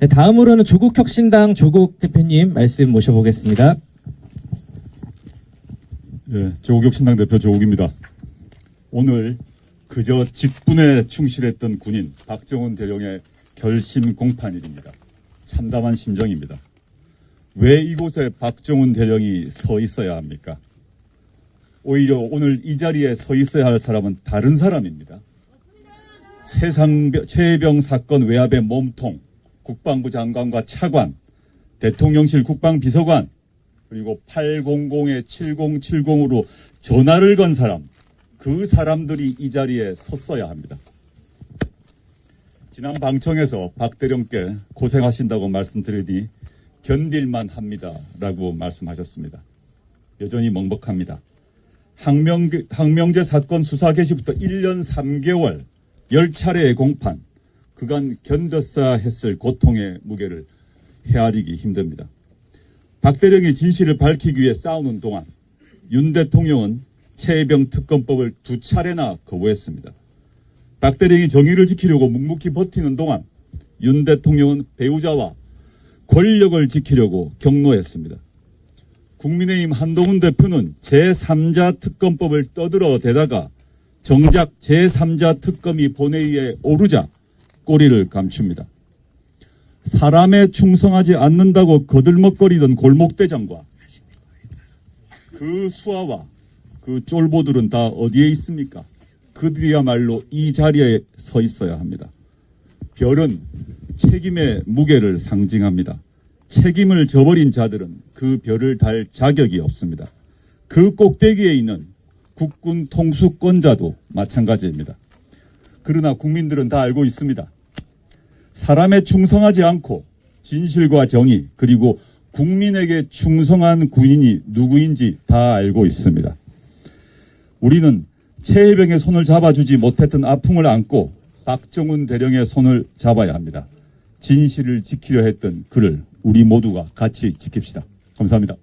네, 다음으로는 조국혁신당 조국 대표님 말씀 모셔보겠습니다. 예, 조국혁신당 대표 조국입니다. 오늘 그저 직분에 충실했던 군인 박정훈 대령의 결심 공판일입니다. 참담한 심정입니다. 왜 이곳에 박정훈 대령이 서 있어야 합니까? 오히려 오늘 이 자리에 서 있어야 할 사람은 다른 사람입니다. 세상병, 최해병 사건 외압의 몸통, 국방부 장관과 차관, 대통령실 국방비서관, 그리고 800에 7070으로 전화를 건 사람, 그 사람들이 이 자리에 섰어야 합니다. 지난 방청에서 박 대령께 고생하신다고 말씀드리니 견딜만 합니다. 라고 말씀하셨습니다. 여전히 먹먹합니다. 항명, 항명제 사건 수사 개시부터 1년 3개월, 10차례의 공판, 그간 견뎠어야 했을 고통의 무게를 헤아리기 힘듭니다. 박 대령이 진실을 밝히기 위해 싸우는 동안 윤 대통령은 최혜병 특검법을 두 차례나 거부했습니다. 박 대령이 정의를 지키려고 묵묵히 버티는 동안 윤 대통령은 배우자와 권력을 지키려고 경로했습니다. 국민의힘 한동훈 대표는 제3자 특검법을 떠들어 대다가 정작 제3자 특검이 본회의에 오르자 꼬리를 감춥니다. 사람에 충성하지 않는다고 거들먹거리던 골목대장과 그 수하와 그 쫄보들은 다 어디에 있습니까? 그들이야말로 이 자리에 서 있어야 합니다. 별은 책임의 무게를 상징합니다. 책임을 저버린 자들은 그 별을 달 자격이 없습니다. 그 꼭대기에 있는 국군 통수권자도 마찬가지입니다. 그러나 국민들은 다 알고 있습니다. 사람에 충성하지 않고 진실과 정의 그리고 국민에게 충성한 군인이 누구인지 다 알고 있습니다. 우리는 최혜병의 손을 잡아주지 못했던 아픔을 안고 박정훈 대령의 손을 잡아야 합니다. 진실을 지키려 했던 그를 우리 모두가 같이 지킵시다. 감사합니다.